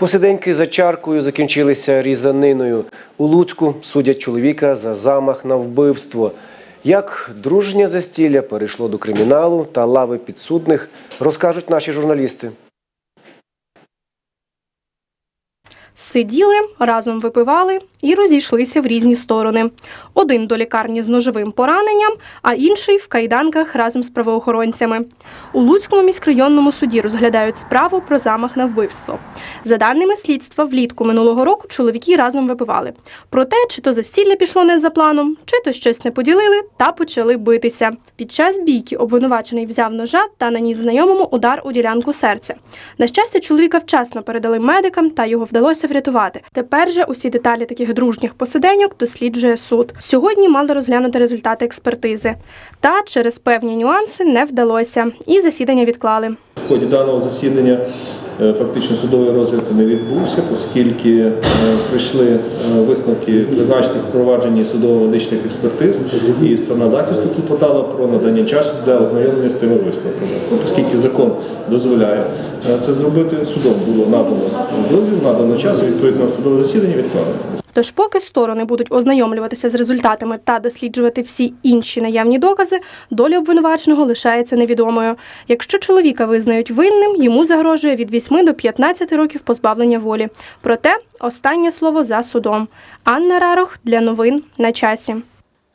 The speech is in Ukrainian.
Посиденьки за чаркою закінчилися різаниною. У Луцьку судять чоловіка за замах на вбивство. Як дружнє застілля перейшло до криміналу та лави підсудних, розкажуть наші журналісти. Сиділи, разом випивали і розійшлися в різні сторони. Один до лікарні з ножовим пораненням, а інший в кайданках разом з правоохоронцями. У Луцькому міськрайонному суді розглядають справу про замах на вбивство. За даними слідства, влітку минулого року чоловіки разом випивали. Проте, чи то застілля пішло не за планом, чи то щось не поділили та почали битися. Під час бійки обвинувачений взяв ножа та наніс знайомому удар у ділянку серця. На щастя, чоловіка вчасно передали медикам та його вдалося врятувати. Тепер же усі деталі таких дружніх посиденьок досліджує суд. Сьогодні мали розглянути результати експертизи. Та через певні нюанси не вдалося, і засідання відклали. В ході даного засідання фактично судовий розгляд не відбувся, оскільки е, прийшли е, висновки призначених провадженні судово-медичних експертиз, і сторона захисту клопотала про надання часу для ознайомлення з цими висновками. Оскільки закон дозволяє е, це зробити, судом було надано дозвіл, надано час, і відповідно судове засідання відкладено. Тож, поки сторони будуть ознайомлюватися з результатами та досліджувати всі інші наявні докази, доля обвинуваченого лишається невідомою. Якщо чоловіка визнають винним, йому загрожує від 8 до 15 років позбавлення волі. Проте останнє слово за судом. Анна Рарох для новин на часі.